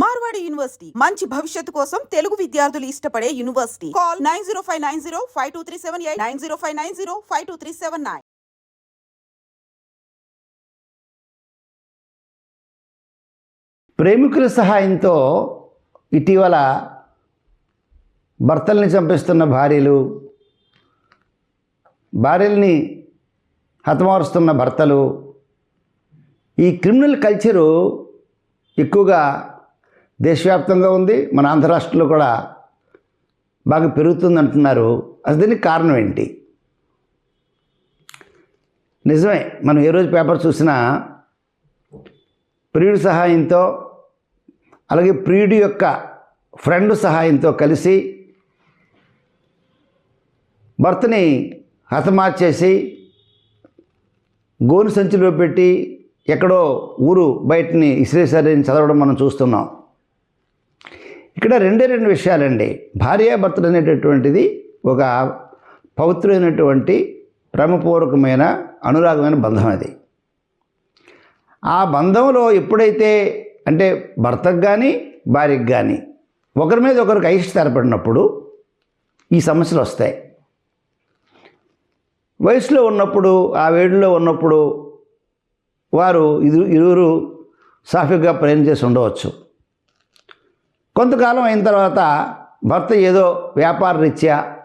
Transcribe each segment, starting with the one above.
Marwadi university మంచి భవిష్యత్తు కోసం తెలుగు విద్యార్థులు ఇష్టపడే university. Call nine zero five nine zero five two three seven eight nine zero five nine zero five two three seven nine. ప్రేమికుల సహాయంతో ఇటీవల భర్తల్ని చంపిస్తున్న భార్యలు భార్యల్ని హతమారుస్తున్న భర్తలు ఈ క్రిమినల్ కల్చరు ఎక్కువగా దేశవ్యాప్తంగా ఉంది. మన ఆంధ్ర రాష్ట్రంలో కూడా బాగా పెరుగుతుంది అంటున్నారు. అసలు దీనికి కారణం ఏంటి? నిజమే మనం ఏ రోజు పేపర్ చూసినా ప్రియుడి సహాయంతో అలాగే ప్రియుడి యొక్క ఫ్రెండ్ సహాయంతో కలిసి భర్తని హతమార్చేసి గోను సంచిలో పెట్టి ఎక్కడో ఊరు బయటని ఇసిరేసరిని చదవడం మనం చూస్తున్నాం. ఇక్కడ రెండే రెండు విషయాలండి. భార్యాభర్తలు అనేటటువంటిది ఒక పవిత్రమైనటువంటి ప్రేమపూర్వకమైన అనురాగమైన బంధం అది. ఆ బంధంలో ఎప్పుడైతే అంటే భర్తకు కానీ భార్యకు కానీ ఒకరి మీద ఒకరికి అయిష్ట ఏర్పడినప్పుడు ఈ సమస్యలు వస్తాయి. వయసులో ఉన్నప్పుడు ఆ వేడిలో ఉన్నప్పుడు వారు ఇరు ఇరువురు సాఫీగా ప్రయాణం చేసి ఉండవచ్చు. కొంతకాలం అయిన తర్వాత భర్త ఏదో వ్యాపార రీత్యా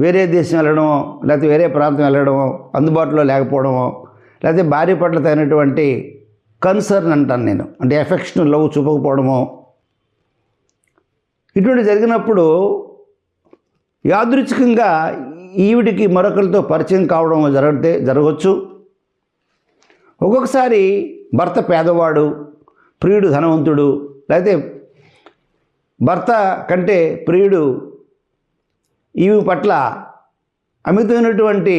వేరే దేశం వెళ్ళడమో లేకపోతే వేరే ప్రాంతం వెళ్ళడమో అందుబాటులో లేకపోవడమో లేకపోతే భార్య పట్ల తగినటువంటి కన్సర్న్ అంటాను నేను. అంటే ఎఫెక్షన్ లవ్ చూపకపోవడమో. ఇటువంటి జరిగినప్పుడు యాదృచ్ఛికంగా ఈవిడికి మరొకరితో పరిచయం కావడం జరిగితే జరగవచ్చు. ఒక్కొక్కసారి భర్త పేదవాడు ప్రియుడు ధనవంతుడు లేకపోతే భర్త కంటే ప్రియుడు ఇవి పట్ల అమితమైనటువంటి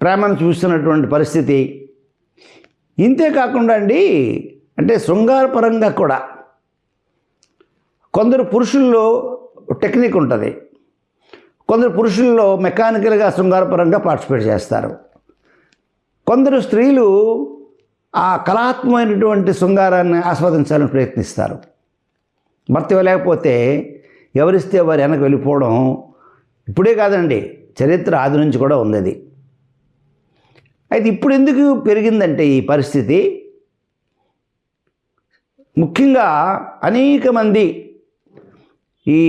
ప్రేమను చూస్తున్నటువంటి పరిస్థితి. ఇంతే కాకుండా అండి అంటే శృంగారపరంగా కూడా కొందరు పురుషుల్లో టెక్నిక్ ఉంటుంది. కొందరు పురుషుల్లో మెకానికల్గా శృంగారపరంగా పార్టిసిపేట్ చేస్తారు. కొందరు స్త్రీలు ఆ కళాత్మకమైనటువంటి శృంగారాన్ని ఆస్వాదించాలని ప్రయత్నిస్తారు. భర్త ఇవ్వలేకపోతే ఎవరిస్తే వారు వెనక్కి వెళ్ళిపోవడం ఇప్పుడే కాదండి చరిత్ర ఆది నుంచి కూడా ఉంది అది అయితే ఇప్పుడు ఎందుకు పెరిగిందంటే ఈ పరిస్థితి? ముఖ్యంగా అనేక మంది ఈ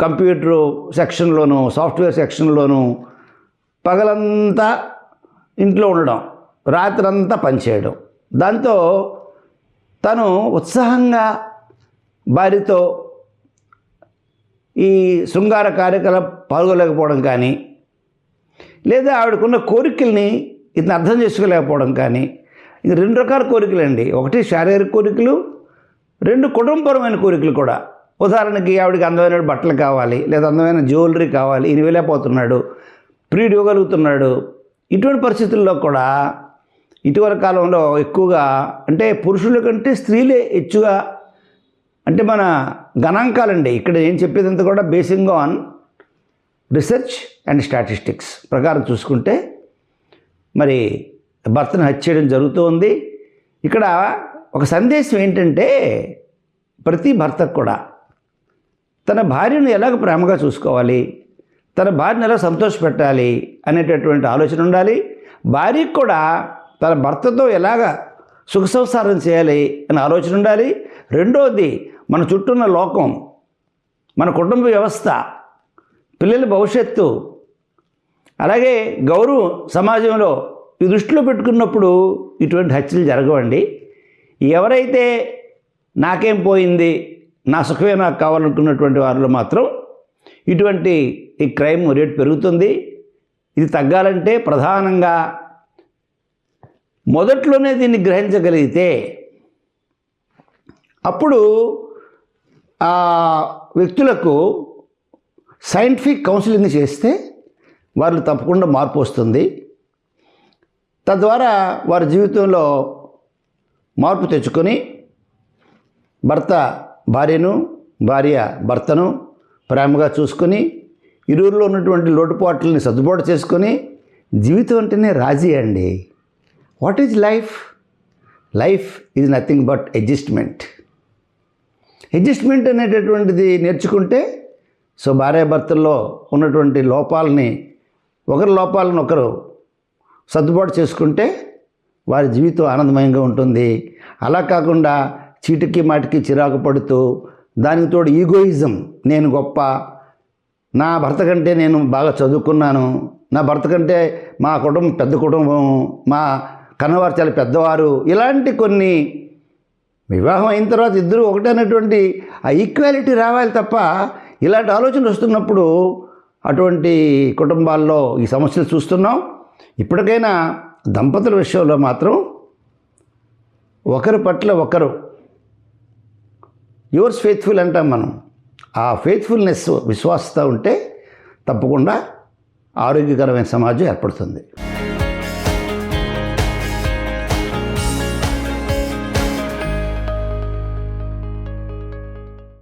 కంప్యూటర్ సెక్షన్లోను సాఫ్ట్వేర్ సెక్షన్లోను పగలంతా ఇంట్లో ఉండడం రాత్రంతా పనిచేయడం దాంతో తను ఉత్సాహంగా భార్యతో ఈ శృంగార కార్యకలాప పాల్గొలేకపోవడం కానీ లేదా ఆవిడకున్న కోరికల్ని ఇతను అర్థం చేసుకోలేకపోవడం కానీ ఇది రెండు రకాల కోరికలండి. ఒకటి శారీరక కోరికలు రెండు కుటుంబపరమైన కోరికలు కూడా. ఉదాహరణకి ఆవిడకి అందమైన బట్టలు కావాలి లేదా అందమైన జ్యువెలరీ కావాలి ఈయన వెళ్ళిపోతున్నాడు ప్రియుడు ఇవ్వగలుగుతున్నాడు ఇటువంటి పరిస్థితుల్లో కూడా ఇటీవల కాలంలో ఎక్కువగా అంటే పురుషుల కంటే స్త్రీలే ఎక్కువగా అంటే మన గణాంకాలండి. ఇక్కడ ఏం చెప్పేదంతా కూడా basing on research and statistics ప్రకారం చూసుకుంటే మరి భర్తను హత్య చేయడం జరుగుతుంది. ఇక్కడ ఒక సందేశం ఏంటంటే ప్రతి భర్తకు కూడా తన భార్యను ఎలాగ ప్రేమగా చూసుకోవాలి? తన భార్యను ఎలా సంతోషపెట్టాలి అనేటటువంటి ఆలోచన ఉండాలి. భార్యకు కూడా తన భర్తతో ఎలాగ సుఖ సంసారం చేయాలి అనే ఆలోచన ఉండాలి. రెండవది మన చుట్టూ ఉన్న లోకం మన కుటుంబ వ్యవస్థ పిల్లల భవిష్యత్తు అలాగే గౌరవం సమాజంలో ఈ దృష్టిలో పెట్టుకున్నప్పుడు ఇటువంటి హత్యలు జరగవండి. ఎవరైతే నాకేం పోయింది నా సుఖమే నాకు కావాలనుకున్నటువంటి వారిలో మాత్రం ఇటువంటి ఈ క్రైమ్ రేట్ పెరుగుతుంది. ఇది తగ్గాలంటే ప్రధానంగా మొదట్లోనే దీన్ని గ్రహించగలిగితే అప్పుడు ఆ వ్యక్తులకు సైంటిఫిక్ కౌన్సిలింగ్ చేస్తే వాళ్ళు తప్పకుండా మార్పు వస్తుంది. తద్వారా వారి జీవితంలో మార్పు తెచ్చుకొని భర్త భార్యను భార్య భర్తను ప్రేమగా చూసుకొని ఇరువురిలో ఉన్నటువంటి లోటుపాట్లని సర్దుబాటు చేసుకొని జీవితం అంటేనే రాజీ అండి. What is life life is nothing but adjustment adjustment అనేటటువంటిది నేర్చుకుంటే సో భార్యాభర్తల్లో ఉన్నటువంటి లోపాలని ఒకరి లోపాలను ఒకరు సర్దుబాటు చేసుకుంటే వారి జీవితం ఆనందమయంగా ఉంటుంది. అలా కాకుండా చీటికి మాటికి చిరాకు పడుతూ దానికి తోడు ఈగోయిజం నేను గొప్ప నా భర్త కంటే నేను బాగా చదువుకున్నాను. నా భర్త కంటే మా కుటుంబం పెద్ద కుటుంబం మా కన్నవారు చాలా పెద్దవారు. ఇలాంటి కొన్ని వివాహం అయిన తర్వాత ఇద్దరు ఒకటైనటువంటి ఆ ఈక్వాలిటీ రావాలి తప్ప ఇలాంటి ఆలోచనలు వస్తున్నప్పుడు అటువంటి కుటుంబాల్లో ఈ సమస్యలు చూస్తున్నాం. ఇప్పటికైనా దంపతుల విషయంలో మాత్రం ఒకరి పట్ల ఒకరు యువర్స్ ఫెయిత్ఫుల్ అంటాం మనం. ఆ ఫెయిత్ఫుల్నెస్ విశ్వాసత ఉంటే తప్పకుండా ఆరోగ్యకరమైన సమాజం ఏర్పడుతుంది.